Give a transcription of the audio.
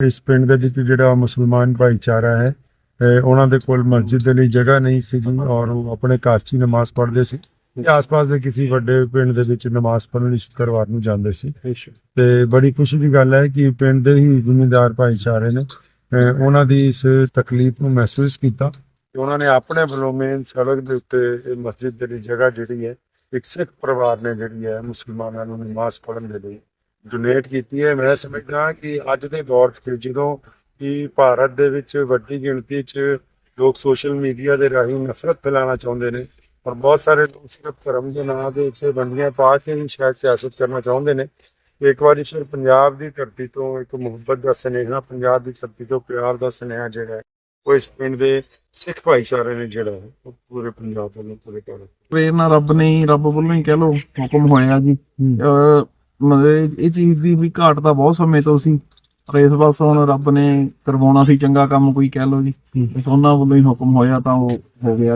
ਇਸ ਪਿੰਡ ਦੇ ਵਿੱਚ ਜਿਹੜਾ ਮੁਸਲਮਾਨ ਭਾਈਚਾਰਾ ਹੈ ਉਹਨਾਂ ਦੇ ਕੋਲ ਮਸਜਿਦ ਦੇ ਲਈ ਜਗ੍ਹਾ ਨਹੀਂ ਸੀਗੀ ਔਰ ਉਹ ਆਪਣੇ ਘਰ 'ਚ ਹੀ ਨਮਾਜ਼ ਪੜ੍ਹਦੇ ਸੀ ਤੇ ਆਸ-ਪਾਸ ਦੇ ਕਿਸੇ ਵੱਡੇ ਪਿੰਡ ਦੇ ਵਿੱਚ ਨਮਾਜ਼ ਪੜ੍ਹਨ ਲਈ ਸ਼ੁੱਕਰਵਾਰ ਨੂੰ ਜਾਂਦੇ ਸੀ। ਤੇ ਬੜੀ ਖੁਸ਼ੀ ਦੀ ਗੱਲ ਹੈ ਕਿ ਪਿੰਡ ਦੇ ਹੀ ਜ਼ਿਮੀਂਦਾਰ ਭਾਈਚਾਰੇ ਨੇ ਉਹਨਾਂ ਦੀ ਇਸ ਤਕਲੀਫ ਨੂੰ ਮਹਿਸੂਸ ਕੀਤਾ ਤੇ ਉਹਨਾਂ ਨੇ ਆਪਣੇ ਵੱਲੋਂ ਮੇਨ ਸੜਕ ਦੇ ਉੱਤੇ ਇਹ ਮਸਜਿਦ ਦੇ ਲਈ ਜਗ੍ਹਾ ਜਿਹੜੀ ਹੈ ਇੱਕ ਸਿੱਖ ਪਰਿਵਾਰ ਨੇ ਜਿਹੜੀ ਹੈ ਮੁਸਲਮਾਨਾਂ ਨੂੰ ਨਮਾਜ਼ ਪੜ੍ਹਨ ਦੇ ਲਈ ਡੋਨੇਟ ਕੀਤੀ ਹੈ। ਮੈਂ ਸਮਝਦਾ ਕਿ ਅੱਜ ਦੇ ਦੌਰ 'ਚ ਜਦੋਂ ਕਿ ਭਾਰਤ ਦੇ ਵਿੱਚ ਵੱਡੀ ਗਿਣਤੀ 'ਚ ਲੋਕ ਸੋਸ਼ਲ ਮੀਡੀਆ ਦੇ ਰਾਹੀਂ ਨਫ਼ਰਤ ਫੈਲਾਉਣਾ ਚਾਹੁੰਦੇ ਨੇ ਔਰ ਬਹੁਤ ਸਾਰੇ ਲੋਕ ਸਿਰਫ ਧਰਮ ਦੇ ਨਾਂ ਦੇ ਉੱਤੇ ਬੰਦੀਆਂ ਪਾ ਕੇ ਹੀ ਸ਼ਾਇਦ ਸਿਆਸਤ ਕਰਨਾ ਚਾਹੁੰਦੇ ਨੇ। ਇੱਕ ਵਾਰੀ ਫਿਰ ਪੰਜਾਬ ਦੀ ਧਰਤੀ ਤੋਂ ਇੱਕ ਮੁਹੱਬਤ ਦਾ ਸੁਨੇਹਾ ਪੰਜਾਬ ਦੀ ਧਰਤੀ ਤੋਂ ਪਿਆਰ ਦਾ ਸੁਨੇਹਾ ਜਿਹੜਾ ਉਹ ਇਸ ਪਿੰਡ ਦੇ ਸਿੱਖ ਭਾਈਚਾਰੇ ਨੇ ਜਿਹੜਾ ਉਹ ਪੂਰੇ ਪੰਜਾਬ ਵੱਲੋਂ ਪੂਰੇ ਕਰ ਪ੍ਰੇਰਨਾ ਰੱਬ ਨੇ ਰੱਬ ਵੱਲੋਂ ਹੀ ਕਹਿ ਲੋ ਹੁਕਮ ਹੋਇਆ ਜੀ। ਮਤਲਬ ਇਹ ਚੀਜ਼ ਦੀ ਵੀ ਘਾਟ ਤਾਂ ਬਹੁਤ ਸਮੇਂ ਤੋਂ ਸੀ ਪਰ ਇਸ ਬਸ ਹੁਣ ਰੱਬ ਨੇ ਕਰਵਾਉਣਾ ਸੀ ਚੰਗਾ ਕੰਮ ਕੋਈ ਕਹਿ ਲੋ ਜੀ। ਉਹਨਾਂ ਵੱਲੋਂ ਹੀ ਹੁਕਮ ਹੋਇਆ ਤਾਂ ਉਹ ਹੋ ਗਿਆ।